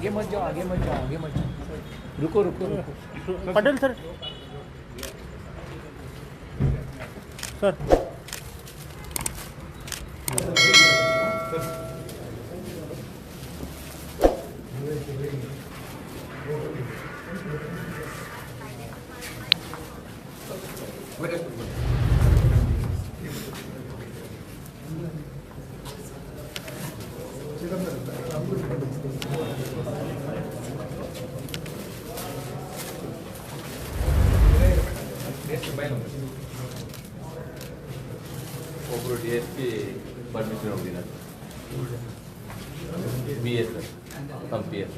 आगे मत जाओ, आगे मत जाओ, आगे मत जाओ। रुको रुको रुको। पटेल सर। सर। ಒಬ್ಬರು ಡಿ ಎಸ್ ಪಿ ಪರ್ಮಿಷನ್ ಹೋಗಿದ್ದಾರೆ ಬಿ ಎಸ್ ತಮ್ಮ P S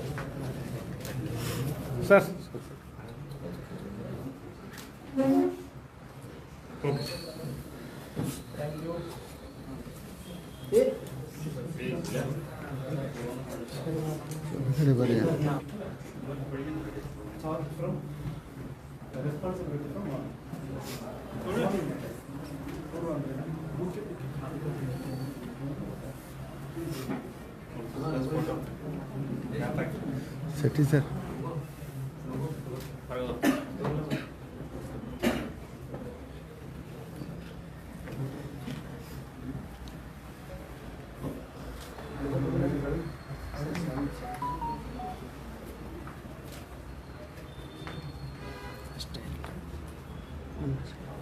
Sethi sir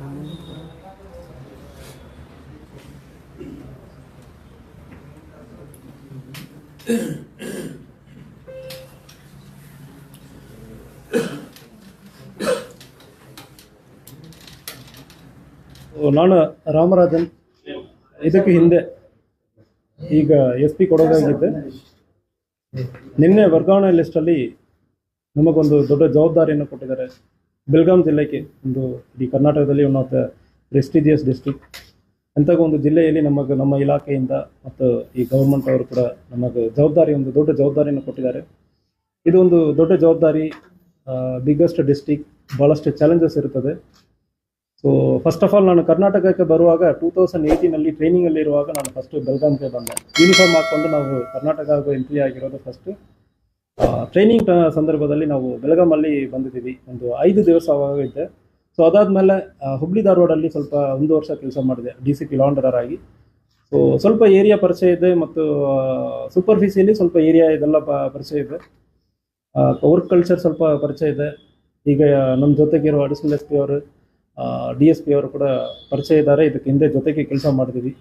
Thank you. ನಾನು ರಾಮರಾಜನ್ ಇದಕ್ಕೆ ಹಿಂದೆ ಈಗ ಎಸ್ ಪಿ ಕೊಡೋದಾಗಿದ್ದೆ. ನಿನ್ನೆ ವರ್ಗಾವಣೆ ಲಿಸ್ಟಲ್ಲಿ ನಮಗೊಂದು ದೊಡ್ಡ ಜವಾಬ್ದಾರಿಯನ್ನು ಕೊಟ್ಟಿದ್ದಾರೆ. ಬೆಲ್ಗಾಂ ಜಿಲ್ಲೆಗೆ ಒಂದು ಇಡೀ ಕರ್ನಾಟಕದಲ್ಲಿ one of the prestigious district ಅಂತಹ ಒಂದು ಜಿಲ್ಲೆಯಲ್ಲಿ ನಮಗೆ ನಮ್ಮ ಇಲಾಖೆಯಿಂದ ಮತ್ತು ಈ ಗೌರ್ಮೆಂಟ್ ಅವರು ಕೂಡ ನಮಗೆ ಜವಾಬ್ದಾರಿ, ಒಂದು ದೊಡ್ಡ ಜವಾಬ್ದಾರಿಯನ್ನು ಕೊಟ್ಟಿದ್ದಾರೆ. ಇದು ಒಂದು ದೊಡ್ಡ ಜವಾಬ್ದಾರಿ ಬಿಗ್ಗೆಸ್ಟ್ ಡಿಸ್ಟಿಕ್ ಭಾಳಷ್ಟು ಚಾಲೆಂಜಸ್ ಇರುತ್ತದೆ ಸೊ ಫಸ್ಟ್ ಆಫ್ ಆಲ್ ನಾನು ಕರ್ನಾಟಕಕ್ಕೆ ಬರುವಾಗ ಟೂ ತೌಸಂಡ್ ಏಯ್ಟೀನಲ್ಲಿ ಟ್ರೈನಿಂಗಲ್ಲಿ ಇರುವಾಗ ನಾನು ಫಸ್ಟ್ ಬೆಲ್ಗಾಮ್ಗೆ ಬಂದೆ. ಯೂನಿಫಾರ್ಮ್ ಹಾಕ್ಕೊಂಡು ನಾವು ಕರ್ನಾಟಕ ಎಂಟ್ರಿ ಆಗಿರೋದು ಫಸ್ಟ್ ಟ್ರೈನಿಂಗ್ ಸಂದರ್ಭದಲ್ಲಿ ನಾವು ಬೆಳಗಾಮಲ್ಲಿ ಬಂದಿದ್ದೀವಿ. ಒಂದು ಐದು ದಿವಸ ಅವಾಗ ಸೊ ಅದಾದಮೇಲೆ ಹುಬ್ಳಿ ಧಾರವಾಡಲ್ಲಿ ಸ್ವಲ್ಪ ಒಂದು ವರ್ಷ ಕೆಲಸ ಮಾಡಿದೆ ಡಿ ಸಿ ಪಿ ಲಾಂಡರರ್ ಆಗಿ. ಸೊ ಸ್ವಲ್ಪ ಏರಿಯಾ ಪರಿಚಯ ಇದೆ ಮತ್ತು ಸೂಪರ್ಫಿಸಿಯಲ್ಲಿ ಸ್ವಲ್ಪ ಏರಿಯಾ ಇದೆಲ್ಲ ಪ- ಪರಿಚಯ ಇದೆ. ವರ್ಕ್ ಕಲ್ಚರ್ ಸ್ವಲ್ಪ ಪರಿಚಯ ಇದೆ. ಈಗ ನಮ್ಮ ಜೊತೆಗಿರೋ ಅಡಿಷನಲ್ ಎಸ್ ಪಿ ಅವರು ಡಿ ಎಸ್ ಪಿ ಅವರು ಕೂಡ ಪರಿಚಯ ಇದ್ದಾರೆ. ಇದಕ್ಕೆ ಹಿಂದೆ ಜೊತೆಗೆ ಕೆಲಸ ಮಾಡಿದ್ದೀವಿ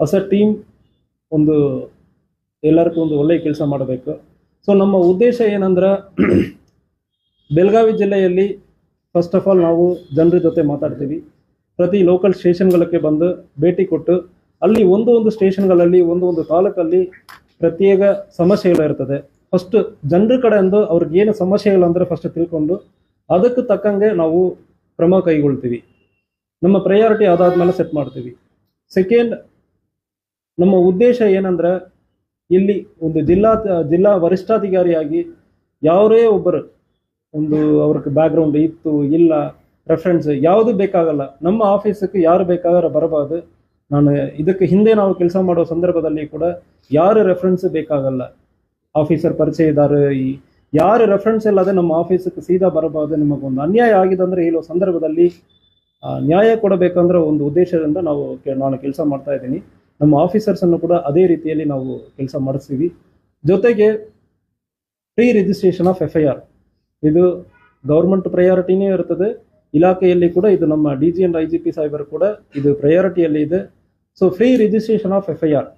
ಹೊಸ ಟೀಮ್ ಒಂದು ಎಲ್ಲರಿಗೂ ಒಂದು ಒಳ್ಳೆಯ ಕೆಲಸ ಮಾಡಬೇಕು. ಸೊ ನಮ್ಮ ಉದ್ದೇಶ ಏನಂದ್ರೆ ಬೆಳಗಾವಿ ಜಿಲ್ಲೆಯಲ್ಲಿ ಫಸ್ಟ್ ಆಫ್ ಆಲ್ ನಾವು ಜನರ ಜೊತೆ ಮಾತಾಡ್ತೀವಿ. ಪ್ರತಿ ಲೋಕಲ್ ಸ್ಟೇಷನ್ಗಳಕ್ಕೆ ಬಂದು ಭೇಟಿ ಕೊಟ್ಟು, ಅಲ್ಲಿ ಒಂದು ಒಂದು ಸ್ಟೇಷನ್ಗಳಲ್ಲಿ, ಒಂದು ಒಂದು ತಾಲೂಕಲ್ಲಿ ಪ್ರತ್ಯೇಕ ಸಮಸ್ಯೆಗಳಿರ್ತದೆ ಫಸ್ಟ್ ಜನರ ಕಡೆಯಿಂದ ಅವ್ರಿಗೆ ಏನು ಸಮಸ್ಯೆಗಳಂದ್ರೆ ಫಸ್ಟ್ ತಿಳ್ಕೊಂಡು, ಅದಕ್ಕೆ ತಕ್ಕಂಗೆ ನಾವು ಕ್ರಮ ಕೈಗೊಳ್ತೀವಿ. ನಮ್ಮ ಪ್ರಯಾರಿಟಿ ಅದಾದ್ಮೇಲೆ ಸೆಟ್ ಮಾಡ್ತೀವಿ. ಸೆಕೆಂಡ್ ನಮ್ಮ ಉದ್ದೇಶ ಏನಂದ್ರೆ, ಇಲ್ಲಿ ಒಂದು ಜಿಲ್ಲಾ ಜಿಲ್ಲಾ ವರಿಷ್ಠಾಧಿಕಾರಿಯಾಗಿ, ಯಾರೇ ಒಬ್ಬರು ಒಂದು ಅವ್ರಿಗೆ ಬ್ಯಾಕ್ಗ್ರೌಂಡ್ ಇತ್ತು, ಇಲ್ಲ ರೆಫರೆನ್ಸ್ ಯಾವುದು ಬೇಕಾಗಲ್ಲ. ನಮ್ಮ ಆಫೀಸಕ್ಕೆ ಯಾರು ಬೇಕಾದ್ರೆ ಬರಬಾರ್ದು ನಾನು ಇದಕ್ಕೆ ಹಿಂದೆ ನಾವು ಕೆಲಸ ಮಾಡೋ ಸಂದರ್ಭದಲ್ಲಿ ಕೂಡ ಯಾರು ರೆಫರೆನ್ಸ್ ಬೇಕಾಗಲ್ಲ. ಆಫೀಸರ್ ಪರಿಚಯ ಇದ್ದಾರೆ ಈ ಯಾರು ರೆಫರೆನ್ಸ್ ಇಲ್ಲದೆ ನಮ್ಮ ಆಫೀಸಕ್ಕೆ ಸೀದಾ ಬರಬಾರ್ದು ನಿಮಗೊಂದು ಅನ್ಯಾಯ ಆಗಿದೆ ಅಂದ್ರೆ ಹೇಳೋ ಸಂದರ್ಭದಲ್ಲಿ ನ್ಯಾಯ ಕೊಡಬೇಕಂದ್ರೆ ಒಂದು ಉದ್ದೇಶದಿಂದ ನಾವು ನಾನು ಕೆಲಸ ಮಾಡ್ತಾ ಇದ್ದೀನಿ. ನಮ್ಮ ಆಫೀಸರ್ಸ್ ಅನ್ನು ಕೂಡ ಅದೇ ರೀತಿಯಲ್ಲಿ ನಾವು ಕೆಲಸ ಮಾಡಿಸ್ತೀವಿ. ಜೊತೆಗೆ pre registration of F I R ಇದು ಗೌರ್ಮೆಂಟ್ ಪ್ರಯಾರಿಟಿನೇ ಇರ್ತದೆ ಇಲಾಖೆಯಲ್ಲಿ ಕೂಡ ಇದು ನಮ್ಮ D G and I G P ಸಾಹೇಬರು ಕೂಡ ಇದು ಪ್ರಯಾರಿಟಿಯಲ್ಲಿ ಇದೆ. So free registration of F I R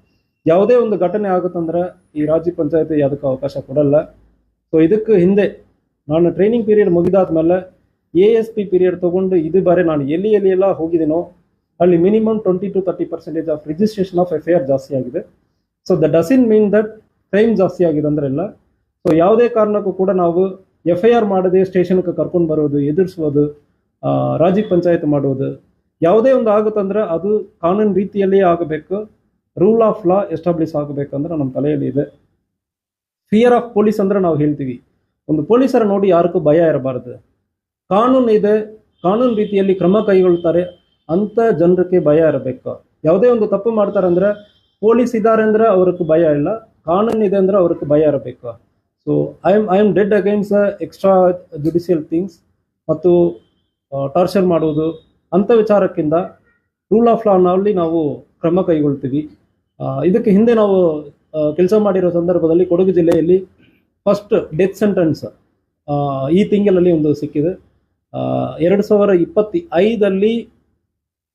ಯಾವುದೇ ಒಂದು ಘಟನೆ ಆಗುತ್ತಂದ್ರೆ ಈ ರಾಜ್ಯ ಪಂಚಾಯತಿ ಅದಕ್ಕೆ ಅವಕಾಶ ಕೊಡಲ್ಲ. ಸೊ ಇದಕ್ಕೆ ಹಿಂದೆ ನಾನು ಟ್ರೈನಿಂಗ್ ಪೀರಿಯಡ್ ಮುಗಿದಾದ್ಮೇಲೆ ಎ ಎಸ್ ಪಿ ಪೀರಿಯಡ್ ತೊಗೊಂಡು ಇದು ಬಾರಿ ನಾನು ಎಲ್ಲಿ ಎಲ್ಲಿ ಎಲ್ಲ ಹೋಗಿದ್ದೀನೋ ಅಲ್ಲಿ minimum twenty to thirty percentage of registration of F I R ಜಾಸ್ತಿ ಆಗಿದೆ. So the in mean that crime ಜಾಸ್ತಿ ಆಗಿದೆ ಅಂದ್ರೆ ಇಲ್ಲ. ಸೊ ಯಾವುದೇ ಕಾರಣಕ್ಕೂ ಕೂಡ ನಾವು ಎಫ್ ಐ ಆರ್ ಮಾಡದೆ ಸ್ಟೇಷನ್ಗೆ ಕರ್ಕೊಂಡು ಬರೋದು, ಎದುರಿಸೋದು ರಾಜಿ ಪಂಚಾಯತ್ ಮಾಡೋದು, ಯಾವುದೇ ಒಂದು ಆಗುತ್ತಂದ್ರೆ ಅದು ಕಾನೂನು ರೀತಿಯಲ್ಲಿಯೇ ಆಗಬೇಕು ರೂಲ್ ಆಫ್ ಲಾ ಎಸ್ಟಾಬ್ಲಿಷ್ ಆಗಬೇಕಂದ್ರೆ ನಮ್ಮ ತಲೆಯಲ್ಲಿ ಇದೆ. ಫಿಯರ್ ಆಫ್ ಪೊಲೀಸ್ ಅಂದ್ರೆ ನಾವು ಹೇಳ್ತೀವಿ. ಒಂದು ಪೊಲೀಸರ ನೋಡಿ ಯಾರಿಗೂ ಭಯ ಇರಬಾರ್ದು. ಕಾನೂನು ಇದೆ, ಕಾನೂನು ರೀತಿಯಲ್ಲಿ ಕ್ರಮ ಕೈಗೊಳ್ತಾರೆ, ಅಂತ ಜನರಿಗೆ ಭಯ ಇರಬೇಕು. ಯಾವುದೇ ಒಂದು ತಪ್ಪು ಮಾಡ್ತಾರೆ ಅಂದ್ರೆ ಪೊಲೀಸ್ ಇದ್ದಾರೆ ಅಂದ್ರೆ ಅವ್ರಿಗೆ ಭಯ ಇಲ್ಲ, ಕಾನೂನು ಇದೆ ಅಂದರೆ ಅವ್ರಿಗೆ ಭಯ ಇರಬೇಕು. So I am I am dead against extra judicial things ಮತ್ತು ಟಾರ್ಚರ್ ಮಾಡುವುದು ಅಂಥ ವಿಚಾರಕ್ಕಿಂತ ರೂಲ್ ಆಫ್ ಲಾನಲ್ಲಿ ನಾವು ಕ್ರಮ ಕೈಗೊಳ್ತೀವಿ. ಇದಕ್ಕೆ ಹಿಂದೆ ನಾವು ಕೆಲಸ ಮಾಡಿರೋ ಸಂದರ್ಭದಲ್ಲಿ ಕೊಡಗು ಜಿಲ್ಲೆಯಲ್ಲಿ ಫಸ್ಟ್ ಡೆತ್ ಸೆಂಟೆನ್ಸ್ ಈ ತಿಂಗಳಲ್ಲಿ ಒಂದು ಸಿಕ್ಕಿದೆ. ಎರಡು ಸಾವಿರ ಇಪ್ಪತ್ತ ಐದಲ್ಲಿ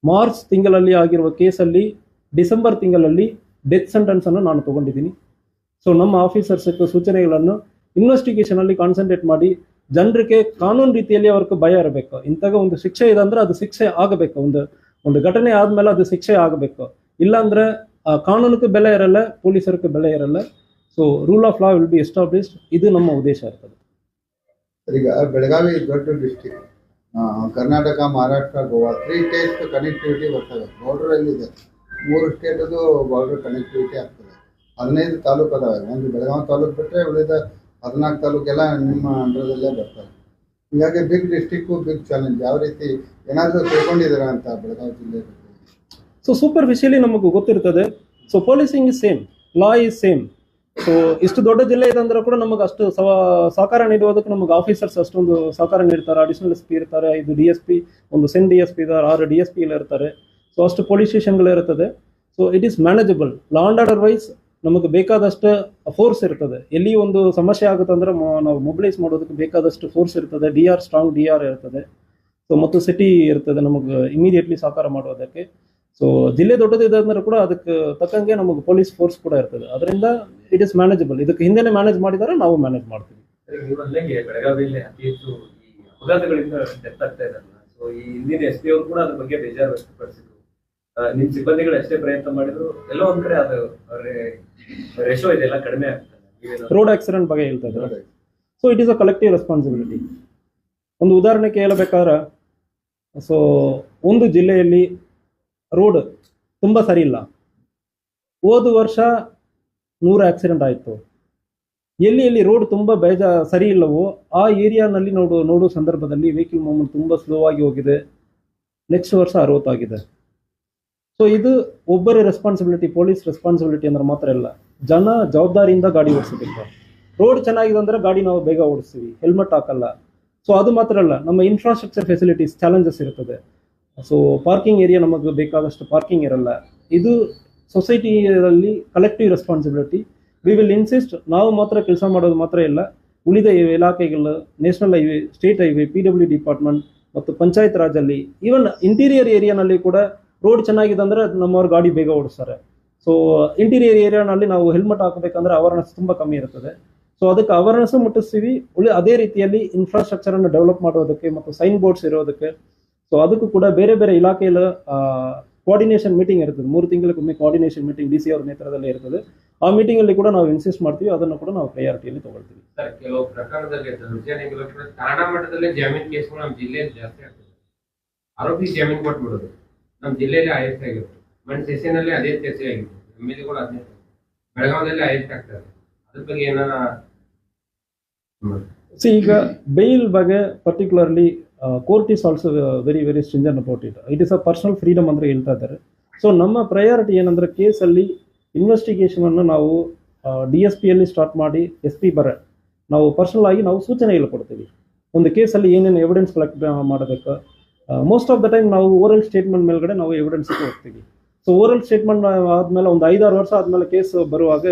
ಮಾರ್ಚ್ ತಿಂಗಳಲ್ಲಿ ಆಗಿರುವ ಕೇಸಲ್ಲಿ ಡಿಸೆಂಬರ್ ತಿಂಗಳಲ್ಲಿ ಡೆತ್ ಸೆಂಟೆನ್ಸನ್ನು ನಾನು ತಗೊಂಡಿದ್ದೀನಿ. ಸೊ ನಮ್ಮ ಆಫೀಸರ್ಸ್ ಸೂಚನೆಗಳನ್ನು ಇನ್ವೆಸ್ಟಿಗೇಷನ್ ಅಲ್ಲಿ ಕಾನ್ಸಂಟ್ರೇಟ್ ಮಾಡಿ, ಜನರಿಗೆ ಕಾನೂನು ರೀತಿಯಲ್ಲಿ ಅವ್ರಿಗೆ ಭಯ ಇರಬೇಕು. ಇಂಥಾಗ ಒಂದು ಶಿಕ್ಷೆ ಇದೆ ಅಂದ್ರೆ ಅದು ಶಿಕ್ಷೆ ಆಗಬೇಕು. ಒಂದು ಒಂದು ಘಟನೆ ಆದ್ಮೇಲೆ ಅದು ಶಿಕ್ಷೆ ಆಗಬೇಕು. ಇಲ್ಲಾಂದ್ರೆ ಕಾನೂನಿಗೆ ಬೆಲೆ ಇರಲ್ಲ, ಪೊಲೀಸರಿಗೆ ಬೆಲೆ ಇರಲ್ಲ. So rule of law will be established ಇದು ನಮ್ಮ ಉದ್ದೇಶ ಇರ್ತದೆ. ಈಗ ಬೆಳಗಾವಿ ದೊಡ್ಡ district Karnataka, Maharashtra, Goa three state connectivity ಬರ್ತದೆ ಬಾರ್ಡರ್ ಅಲ್ಲಿ ಇದೆ ಮೂರು ಸ್ಟೇಟದು ಬಾರ್ಡರ್ ಕನೆಕ್ಟಿವಿಟಿ ಆಗ್ತದೆ. ಹದಿನೈದು ತಾಲೂಕು ಅದಾವೆ ಒಂದು ಬೆಳಗಾವಿ ತಾಲೂಕು ಬಿಟ್ಟರೆ ಉಳಿದ ಹದಿನಾಲ್ಕು ತಾಲೂಕೆಲ್ಲ ನಿಮ್ಮ ಅಂಡರ್ದಲ್ಲೇ ಬರ್ತವೆ ಹೀಗಾಗಿ ಬಿಗ್ ಡಿಸ್ಟಿಕ್ಕು ಬಿಗ್ ಚಾಲೆಂಜ್ ಯಾವ ರೀತಿ ಏನಾದರೂ ತಿಳ್ಕೊಂಡಿದ್ದೀರಾ ಅಂತ ಬೆಳಗಾವಿ ಜಿಲ್ಲೆ ಸೊ ಸೂಪರ್ ಸೂಪರ್ಫಿಷಿಯಲಿ ನಮಗೆ ಗೊತ್ತಿರ್ತದೆ. So policing is same law is same so ಇಷ್ಟು ದೊಡ್ಡ ಜಿಲ್ಲೆ ಇದೆ ಅಂದ್ರೆ ಕೂಡ ನಮಗೆ ಅಷ್ಟು ಸವ- ಸಹಕಾರ ನೀಡುವುದಕ್ಕೆ ನಮಗೆ ಆಫೀಸರ್ಸ್ ಅಷ್ಟೊಂದು ಸಹಕಾರ ನೀಡ್ತಾರೆ. ಅಡಿಷನಲ್ ಎಸ್ ಪಿ ಇರ್ತಾರೆ. ಇದು ಡಿ ಎಸ್ ಪಿ ಒಂದು ಸೆನ್ ಡಿ ಎಸ್ ಪಿ ಇದ್ದಾರೆ. ಆರು ಡಿ ಎಸ್ ಪಿ ಇಲ್ಲ ಇರ್ತಾರೆ. ಸೊ ಅಷ್ಟು ಪೊಲೀಸ್ ಸ್ಟೇಷನ್ಗಳು ಇರ್ತದೆ. So it is manageable law and order wise ನಮಗೆ ಬೇಕಾದಷ್ಟು ಫೋರ್ಸ್ ಇರ್ತದೆ. ಎಲ್ಲಿ ಒಂದು ಸಮಸ್ಯೆ ಆಗುತ್ತೆ ಅಂದ್ರೆ ನಾವು ಮೊಬಿಲೈಸ್ ಮಾಡೋದಕ್ಕೆ ಬೇಕಾದಷ್ಟು ಫೋರ್ಸ್ ಇರ್ತದೆ. D R strong D R ಇರ್ತದೆ. ಸೊ ಮತ್ತು ಸಿಟಿ ಇರ್ತದೆ ನಮಗೆ ಇಮಿಡಿಯೇಟ್ಲಿ ಸಹಕಾರ ಮಾಡೋದಕ್ಕೆ. ಸೊ ಜಿಲ್ಲೆ ದೊಡ್ಡದಿದೆ ಅಂದ್ರೆ ಕೂಡ ಅದಕ್ಕೆ ತಕ್ಕಂಗೆ ನಮಗೆ ಪೊಲೀಸ್ ಫೋರ್ಸ್ ಕೂಡ ಇರ್ತದೆ. ಅದರಿಂದ ಇಟ್ ಇಸ್ ಮ್ಯಾನೇಜಬಲ್ ಇದಕ್ಕೆ ಹಿಂದೆನೆ ಮ್ಯಾನೇಜ್ ಮಾಡಿದರೆ, ನಾವು ಮ್ಯಾನೇಜ್ ಮಾಡ್ತೀವಿ. ಬೆಳಗಾವಿಯಲ್ಲಿ ಅತಿ ಹೆಚ್ಚು ಈ ಅಪಘಾತಗಳಿಂದ ಡೆತ್ ಆಗ್ತಾ ಅಲ್ಲ ಸೊ ಈ ಹಿಂದಿನ ಎಸ್ ಪಿ ಅವರು ಕೂಡ ಅದ್ರ ಬಗ್ಗೆ ಬೇಜಾರು ವ್ಯಕ್ತಪಡಿಸಿದ್ರು. ನಿಮ್ ಸಿಬ್ಬಂದಿಗಳು ಎಷ್ಟೇ ಪ್ರಯತ್ನ ಮಾಡಿದ್ರು ಎಲ್ಲೋ ಒಂದ್ ಕಡೆ ಅದು ರೇಷೋ ಇದೆಲ್ಲ ಕಡಿಮೆ ಆಗ್ತದೆ. ರೋಡ್ ಆಕ್ಸಿಡೆಂಟ್ ಬಗ್ಗೆ ಹೇಳ್ತಾ ಇದ್ದಾರೆ? So it is a collective responsibility ಒಂದು ಉದಾಹರಣೆಗೆ ಹೇಳಬೇಕಾದ್ರೆ ಸೊ ಒಂದು ಜಿಲ್ಲೆಯಲ್ಲಿ ರೋಡ್ ತುಂಬ ಸರಿ ಇಲ್ಲ. ಹೋದ ವರ್ಷ ನೂರು ಆಕ್ಸಿಡೆಂಟ್ ಆಯಿತು. ಎಲ್ಲಿ ಎಲ್ಲಿ ರೋಡ್ ತುಂಬ ಬೇಜ ಸರಿ ಇಲ್ಲವೋ ಆ ಏರಿಯಾನಲ್ಲಿ ನೋಡು ನೋಡೋ ಸಂದರ್ಭದಲ್ಲಿ ವೆಹಿಕಲ್ ಮೂವ್ಮೆಂಟ್ ತುಂಬ ಸ್ಲೋ ಆಗಿ ಹೋಗಿದೆ. ನೆಕ್ಸ್ಟ್ ವರ್ಷ ಅರವತ್ತಾಗಿದೆ. ಸೊ ಇದು ಒಬ್ಬರ ರೆಸ್ಪಾನ್ಸಿಬಿಲಿಟಿ ಪೊಲೀಸ್ ರೆಸ್ಪಾನ್ಸಿಬಿಲಿಟಿ ಅಂದ್ರೆ ಮಾತ್ರ ಇಲ್ಲ. ಜನ ಜವಾಬ್ದಾರಿಯಿಂದ ಗಾಡಿ ಓಡಿಸಬೇಕು ರೋಡ್ ಚೆನ್ನಾಗಿದೆ ಅಂದ್ರೆ ಗಾಡಿ ನಾವು ಬೇಗ ಓಡಿಸ್ತೀವಿ. ಹೆಲ್ಮೆಟ್ ಹಾಕಲ್ಲ. ಸೊ ಅದು ಮಾತ್ರ ಅಲ್ಲ. ನಮ್ಮ ಇನ್ಫ್ರಾಸ್ಟ್ರಕ್ಚರ್ ಫೆಸಿಲಿಟೀಸ್ ಚಾಲೆಂಜಸ್ ಇರ್ತದೆ. ಸೊ ಪಾರ್ಕಿಂಗ್ ಏರಿಯಾ ನಮಗೆ ಬೇಕಾದಷ್ಟು ಪಾರ್ಕಿಂಗ್ ಇರಲ್ಲ. ಇದು ಸೊಸೈಟಿಯಲ್ಲಿ collective responsibility we will insist ನಾವು ಮಾತ್ರ ಕೆಲಸ ಮಾಡೋದು ಮಾತ್ರ ಇಲ್ಲ. ಉಳಿದ ಇಲಾಖೆಗಳು national highway state highway P W department ಮತ್ತು ಪಂಚಾಯತ್ ರಾಜಲ್ಲಿ ಈವನ್ ಇಂಟೀರಿಯರ್ ಏರಿಯಾನಲ್ಲಿ ಕೂಡ ರೋಡ್ ಚೆನ್ನಾಗಿದೆ ಅಂದ್ರೆ ನಮ್ಮವ್ರ ಗಾಡಿ ಬೇಗ ಓಡಿಸ್ತಾರೆ. ಸೊ ಇಂಟೀರಿಯರ್ ಏರಿಯಾನಲ್ಲಿ ನಾವು ಹೆಲ್ಮೆಟ್ ಹಾಕಬೇಕಂದ್ರೆ ಅವೇರ್ನೆಸ್ ತುಂಬ ಕಮ್ಮಿ ಇರ್ತದೆ. ಸೊ ಅದಕ್ಕೆ ಅವೇರ್ನೆಸ್ ಮುಟ್ಟಿಸ್ತೀವಿ. ಉಳಿ ಅದೇ ರೀತಿಯಲ್ಲಿ ಇನ್ಫ್ರಾಸ್ಟ್ರಕ್ಚರ್ ಅನ್ನು ಡೆವಲಪ್ ಮಾಡೋದಕ್ಕೆ ಮತ್ತು ಸೈನ್ ಬೋರ್ಡ್ಸ್ ಇರೋದಕ್ಕೆ. ಸೊ ಅದಕ್ಕೂ ಕೂಡ ಬೇರೆ ಬೇರೆ ಇಲಾಖೆಯಲ್ಲಿ ಕೋಆರ್ಡಿನೇಷನ್ ಮೀಟಿಂಗ್ ಇರ್ತದೆ. ಮೂರು ತಿಂಗಳಿಗೊಮ್ಮೆ ಕೋಆರ್ಡಿನೇಷನ್ ಮೀಟಿಂಗ್ ಡಿ ಸಿ ಅವ್ರ ನೇತೃತ್ವದಲ್ಲಿ ಇರ್ತದೆ. ಆ ಮೀಟಿಂಗ್ ಅಲ್ಲಿ ಕೂಡ ನಾವು ಇನ್ಸಿಸ್ಟ್ ಮಾಡ್ತೀವಿ. ಅದನ್ನು ಕೂಡ ನಾವು ಪ್ರಯಾರಿಟಿಯಲ್ಲಿ ತಗೊಳ್ತೀವಿ. ಕೆಲವು ಪ್ರಕರಣದಲ್ಲಿ ಮಟ್ಟದಲ್ಲೇ ಜಾಮೀನು ಕೇಸ್ಗಳು ನಮ್ಮ ಜಿಲ್ಲೆಯಲ್ಲಿ ಜಾಸ್ತಿ ಆಗ್ತದೆ. ಆರೋಪಿ ಜಾಮೀನು ಕೊಟ್ಬಿಡೋದು. ನಮ್ಮ ಜಿಲ್ಲೆಯಲ್ಲಿ ಹೈಯೆಸ್ಟ್ ಆಗಿರುತ್ತೆ ಮಂಡ್ ಸೆಷನಲ್ಲಿ ಅದೇ ಚರ್ಚೆ ಆಗಿತ್ತು. ಎಂ ಎಲ್ ಎಗಳು ಅದೇ. ಬೆಳಗಾವದಲ್ಲಿ ಹೈಯೆಸ್ಟ್ ಆಗ್ತಾರೆ. ಅದ್ರ ಬಗ್ಗೆ ಏನಾರ ಸಿ ಈಗ ಬೇಲ್ ಬಗ್ಗೆ particularly court is also very very stringent about it it is a personal freedom ಅಂದ್ರೆ ಹೇಳ್ತಾ ಇದ್ದಾರೆ. ಸೊ ನಮ್ಮ ಪ್ರಯಾರಿಟಿ ಏನಂದ್ರೆ ಕೇಸಲ್ಲಿ ಇನ್ವೆಸ್ಟಿಗೇಷನ್ ಅನ್ನು ನಾವು ಡಿ ಎಸ್ ಪಿಯಲ್ಲಿ ಸ್ಟಾರ್ಟ್ ಮಾಡಿ ಎಸ್ ಪಿ ಬರ. ನಾವು ಪರ್ಸನಲ್ ಆಗಿ ನಾವು ಸೂಚನೆಗಳು ಕೊಡ್ತೀವಿ. ಒಂದು ಕೇಸಲ್ಲಿ ಏನೇನು ಎವಿಡೆನ್ಸ್ ಕಲೆಕ್ಟ್ ಮಾಡಬೇಕು? ಮೋಸ್ಟ್ ಆಫ್ ದ ಟೈಮ್ ನಾವು ಓರಲ್ ಸ್ಟೇಟ್ಮೆಂಟ್ ಮೇಲ್ಗಡೆ ನಾವು ಎವಿಡೆನ್ಸ್ಗೆ ಹೋಗ್ತೀವಿ. ಸೊ ಓರಲ್ ಸ್ಟೇಟ್ಮೆಂಟ್ ಆದಮೇಲೆ ಒಂದು ಐದಾರು ವರ್ಷ ಆದಮೇಲೆ ಕೇಸ್ ಬರುವಾಗ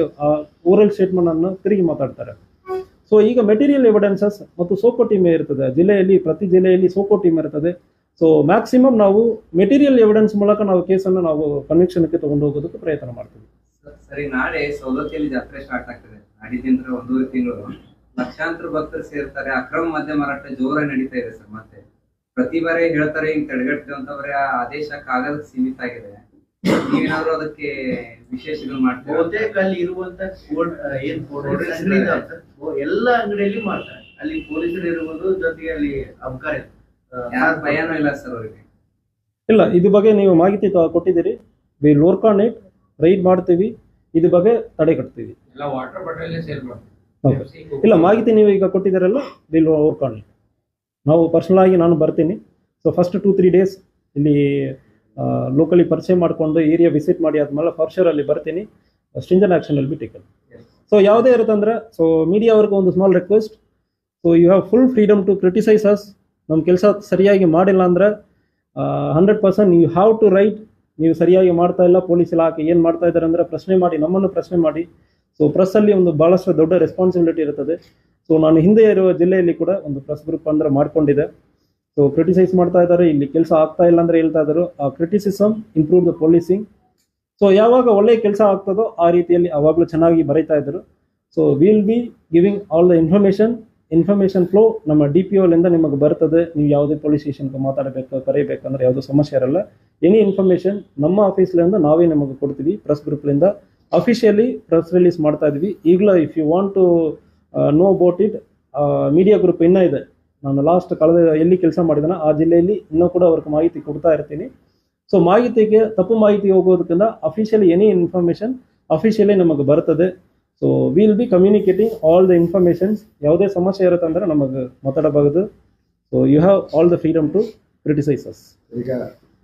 ಓರಲ್ ಸ್ಟೇಟ್ಮೆಂಟ್ ಅನ್ನು ತಿರುಗಿ ಮಾತಾಡ್ತಾರೆ. ಸೊ ಈಗ ಮೆಟೀರಿಯಲ್ ಎವಿಡೆನ್ಸಸ್ ಮತ್ತು ಸೋಕೋ ಟೀಮ್ ಇರ್ತದೆ. ಜಿಲ್ಲೆಯಲ್ಲಿ, ಪ್ರತಿ ಜಿಲ್ಲೆಯಲ್ಲಿ ಸೋಕೋ ಟೀಮ್ ಇರ್ತದೆ. ಸೊ ಮ್ಯಾಕ್ಸಿಮಮ್ ನಾವು ಮೆಟೀರಿಯಲ್ ಎವಿಡೆನ್ಸ್ ಮೂಲಕ ನಾವು ಕೇಸನ್ನು ನಾವು ಕನ್ವಿಕ್ಷನ್ಗೆ ತಗೊಂಡು ಹೋಗೋದಕ್ಕೆ ಪ್ರಯತ್ನ ಮಾಡ್ತೀವಿ. ಸರಿ, ನಾಳೆ ಸೌಲತ್ತಿಯಲ್ಲಿ ಜಾತ್ರೆ ಸ್ಟಾರ್ಟ್ ಆಗ್ತದೆ. ನಾಡಿದ್ದಿಂದ ಒಂದೂವರೆ ತಿಂಗಳು. ಲಕ್ಷಾಂತರ ಭಕ್ತರು ಸೇರ್ತಾರೆ. ಅಕ್ರಮ ಮದ್ಯ ಮಾರಾಟ ಜೋರಾಗಿ ನಡೀತಾ ಇದೆ ಸರ್ ಮತ್ತೆ. ಪ್ರತಿ ಬಾರಿ ಹೇಳ್ತಾರೆ ಹಿಂಗ್ ತಡೆಗಟ್ತೀವಿ ಅಂತವ್ರೆ ಆ ಆದೇಶ ಕಾಗದಕ್ಕೆ ಸೀಮಿತ ಆಗಿದೆ. ನೀವೇನಾದ್ರು ಅದಕ್ಕೆ ವಿಶೇಷ ಮಾಡ್ತೀವಿ ಬಹುತೇಕ ಅಲ್ಲಿ ಇರುವಂತ ಕೋರ್ಟ್ ಏನ್ ಎಲ್ಲ ಅಂಗಡಿಯಲ್ಲಿ ಮಾಡ್ತಾರೆ. ಅಲ್ಲಿ ಪೊಲೀಸರು ಇರುವುದು ಜೊತೆಗೆ ಅಲ್ಲಿ ಅಬಕಾರಿ ಯಾರ ಭಯನೂ ಇಲ್ಲ ಸರ್ ಅವರಿಗೆ. ಇಲ್ಲ ಇದ್ರ ಬಗ್ಗೆ ನೀವು ಮಾಹಿತಿ ಕೊಟ್ಟಿದ್ದೀರಿ. We work on it raid ಮಾಡ್ತೀವಿ. ಇದು ಬಗ್ಗೆ ತಡೆ ಕಟ್ತೀವಿ. ಇಲ್ಲ ವಾಟರ್ ಬಾಟಲ್ ಇಲ್ಲ ಮಾಹಿತಿ ನೀವು ಈಗ ಕೊಟ್ಟಿದ್ದೀರಲ್ಲ ವಿಲ್ ವರ್ಕ್ ಆನ್ ಇಟ್. ನಾವು ಪರ್ಸನಲ್ ಆಗಿ ನಾನು ಬರ್ತೀನಿ. So first two three days ಇಲ್ಲಿ ಲೋಕಲಿ ಪರಿಚಯ ಮಾಡಿಕೊಂಡು ಏರಿಯಾ ವಿಸಿಟ್ ಮಾಡಿ ಆದ್ಮೇಲೆ ಫಾರ್ ಅಲ್ಲಿ ಬರ್ತೀನಿ. ಸ್ಟ್ರಿಂಜನ್ ಆಕ್ಷನ್ ಅಲ್ಲಿ ಬಿ ಟೇಕನ್. ಸೊ ಯಾವುದೇ ಇರುತ್ತೆ ಅಂದ್ರೆ ಸೊ ಮೀಡಿಯಾವ್ರಿಗೆ ಒಂದು small request so you have full freedom to criticise us ನಮ್ಮ ಕೆಲಸ ಸರಿಯಾಗಿ ಮಾಡಿಲ್ಲ ಅಂದ್ರೆ hundred percent you have to write ನೀವು ಸರಿಯಾಗಿ ಮಾಡ್ತಾ ಇಲ್ಲ ಪೊಲೀಸ್ ಇಲಾಖೆ ಏನು ಮಾಡ್ತಾ ಇದ್ದಾರೆ ಅಂದರೆ ಪ್ರಶ್ನೆ ಮಾಡಿ, ನಮ್ಮನ್ನು ಪ್ರಶ್ನೆ ಮಾಡಿ. ಸೊ ಪ್ರೆಸ್ಸಲ್ಲಿ ಒಂದು ಭಾಳಷ್ಟು ದೊಡ್ಡ ರೆಸ್ಪಾನ್ಸಿಬಿಲಿಟಿ ಇರುತ್ತದೆ. ಸೊ ನಾನು ಹಿಂದೆ ಇರುವ ಜಿಲ್ಲೆಯಲ್ಲಿ ಕೂಡ ಒಂದು ಪ್ರೆಸ್ ಗ್ರೂಪ್ ಅಂದರೆ ಮಾಡ್ಕೊಂಡಿದೆ ಸೊ ಕ್ರಿಟಿಸೈಸ್ ಮಾಡ್ತಾ ಇದ್ದಾರೆ. ಇಲ್ಲಿ ಕೆಲಸ ಆಗ್ತಾ ಇಲ್ಲ ಅಂದ್ರೆ ಹೇಳ್ತಾ ಇದ್ದಾರೆ. ಆ criticism improve the policing so ಯಾವಾಗ ಒಳ್ಳೆಯ ಕೆಲಸ ಆಗ್ತದೋ ಆ ರೀತಿಯಲ್ಲಿ ಅವಾಗಲೂ ಚೆನ್ನಾಗಿ ಬರೀತಾ ಇದ್ದರು. So will be giving all the information information flow ನಮ್ಮ ಡಿ ಪಿ ಒಲಿಂದ ನಿಮಗೆ ಬರ್ತದೆ. ನೀವು ಯಾವುದೇ ಪೊಲೀಸ್ ಸ್ಟೇಷನ್ಗೆ ಮಾತಾಡಬೇಕು ಕರೆಯಬೇಕಂದ್ರೆ ಯಾವುದೋ ಸಮಸ್ಯೆ ಇರಲ್ಲ. ಎನಿ ಇನ್ಫಾರ್ಮೇಷನ್ ನಮ್ಮ ಆಫೀಸ್ಲಿಂದ ನಾವೇ ನಿಮಗೆ ಕೊಡ್ತೀವಿ. ಪ್ರೆಸ್ ಗ್ರೂಪ್ಲಿಂದ ಅಫಿಷಿಯಲಿ ಪ್ರೆಸ್ ರಿಲೀಸ್ ಮಾಡ್ತಾ ಇದ್ವಿ. ಈಗಲೂ if you want to know about it media group ಇನ್ನೂ ಇದೆ. ನಾನು ಲಾಸ್ಟ್ ಕಳೆದ ಎಲ್ಲಿ ಕೆಲಸ ಮಾಡಿದಾನ ಆ ಜಿಲ್ಲೆಯಲ್ಲಿ ಇನ್ನೂ ಕೂಡ ಅವ್ರಿಗೆ ಮಾಹಿತಿ ಕೊಡ್ತಾ ಇರ್ತೀನಿ. ಸೊ ಮಾಹಿತಿಗೆ, ತಪ್ಪು ಮಾಹಿತಿ ಹೋಗೋದಕ್ಕಿಂತ ಅಫಿಷಿಯಲಿ ಎನಿ ಇನ್ಫಾರ್ಮೇಷನ್ ಅಫಿಷಿಯಲಿ ನಮಗೆ ಬರ್ತದೆ. So will be communicating all the informations ಯಾವುದೇ ಸಮಸ್ಯೆ ಇರುತ್ತೆ ಅಂದ್ರೆ ನಮಗೆ ಮಾತಾಡಬಹುದು. So you have all the freedom to criticises ಈಗ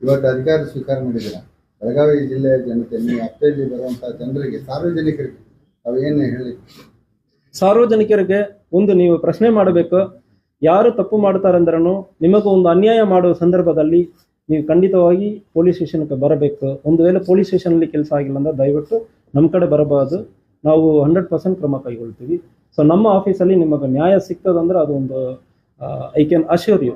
ಇವತ್ತು ಅಧಿಕಾರ ಸ್ವೀಕಾರ ಮಾಡಿದ್ದೀರ? ಬೆಳಗಾವಿ ಜಿಲ್ಲೆಯ ಜನತೆ, ನೀವು ಬರುವಂತಹ ಜನರಿಗೆ ಸಾರ್ವಜನಿಕರಿಗೆ ಅವೇನು ಹೇಳಿ? ಸಾರ್ವಜನಿಕರಿಗೆ ಒಂದು ನೀವು ಪ್ರಶ್ನೆ ಮಾಡಬೇಕು, ಯಾರು ತಪ್ಪು ಮಾಡ್ತಾರಂದ್ರೂ ನಿಮಗೂ ಒಂದು ಅನ್ಯಾಯ ಮಾಡುವ ಸಂದರ್ಭದಲ್ಲಿ ನೀವು ಖಂಡಿತವಾಗಿ ಪೊಲೀಸ್ ಸ್ಟೇಷನ್ಗೆ ಬರಬೇಕು. ಒಂದು ವೇಳೆ ಪೊಲೀಸ್ ಸ್ಟೇಷನಲ್ಲಿ ಕೆಲಸ ಆಗಿಲ್ಲ ಅಂದ್ರೆ ದಯವಿಟ್ಟು ನಮ್ಮ ಕಡೆ ಬರಬಾರ್ದು. ನಾವು ಹಂಡ್ರೆಡ್ ಪರ್ಸೆಂಟ್ ಕ್ರಮ ಕೈಗೊಳ್ತೀವಿ. ಸೊ ನಮ್ಮ ಆಫೀಸಲ್ಲಿ ನಿಮಗೆ ನ್ಯಾಯ ಸಿಗ್ತದಂದ್ರೆ ಅದು ಒಂದು ಐ ಕ್ಯಾನ್ ಅಶ್ಯೂರ್ ಯು